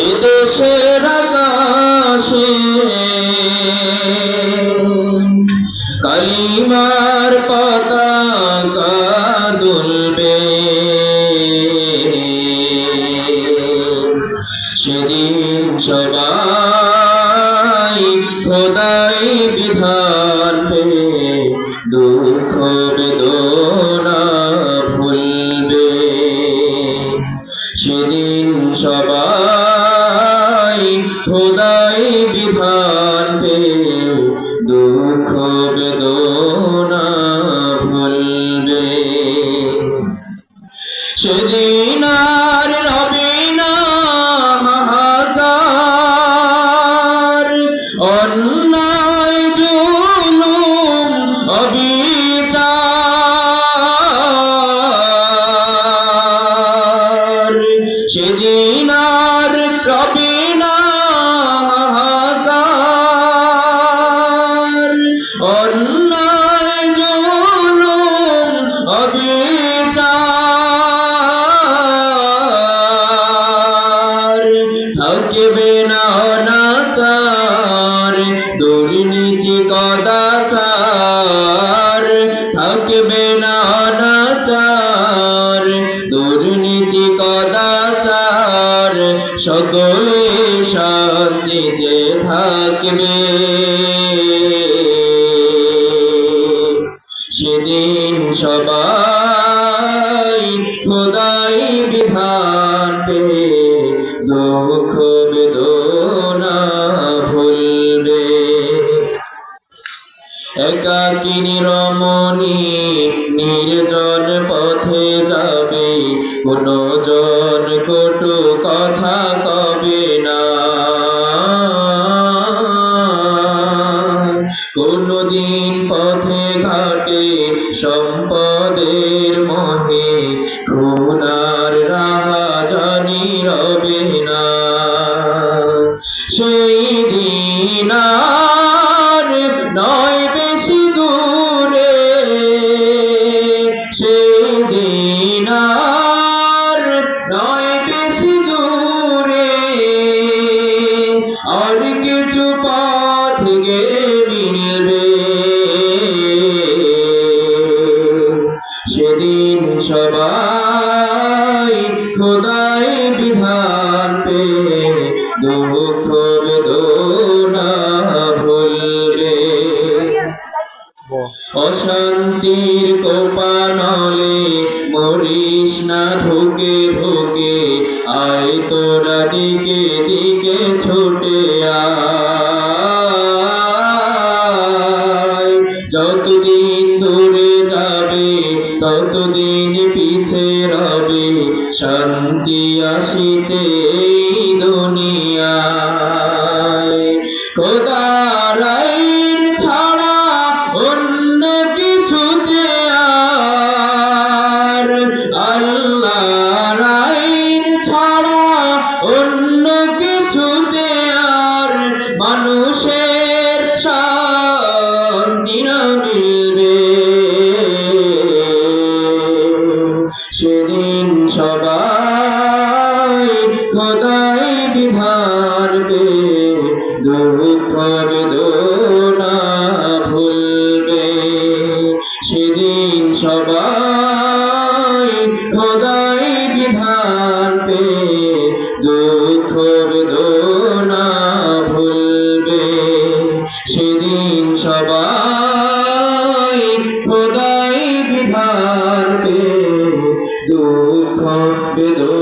এদেশের আকাশে কালিমার সেদিন সবাই খোদাই বিধান। খোদাই বিধান দুঃখ বেদনা ভুলবে। সেদিন আর রবে না হাহাকার অন্যায় থাকবে দুর্নীতি কদাচার সকলে শান্তিতে থাকবে। সেদিন সবাই খোদাই বিধান পে দুঃখ বেদনা নির্জন পথে যাবে কোনো জন কটু কথা কবে না। কোনদিন পথে ঘাটে সম্পদের মহে খুনার রাহা জানি রবে না। সেই দিন অশান্তির কোপানলে মরিস না ধোকে ধোকে, আয় তোরা দিকে দিকে ছুটে যতদিন দূরে যাবে, ততদিন পিছে রবে, শান্তি আসিতে এই দুনিয়ায় দুপুর দোনা ভুলবে। সেদিন সবাই খোদাই বিধান পে, দুপুর দোনা ভুলবে। সেদিন সবাই খোদাই বিধান পে দুঃখ বেদনা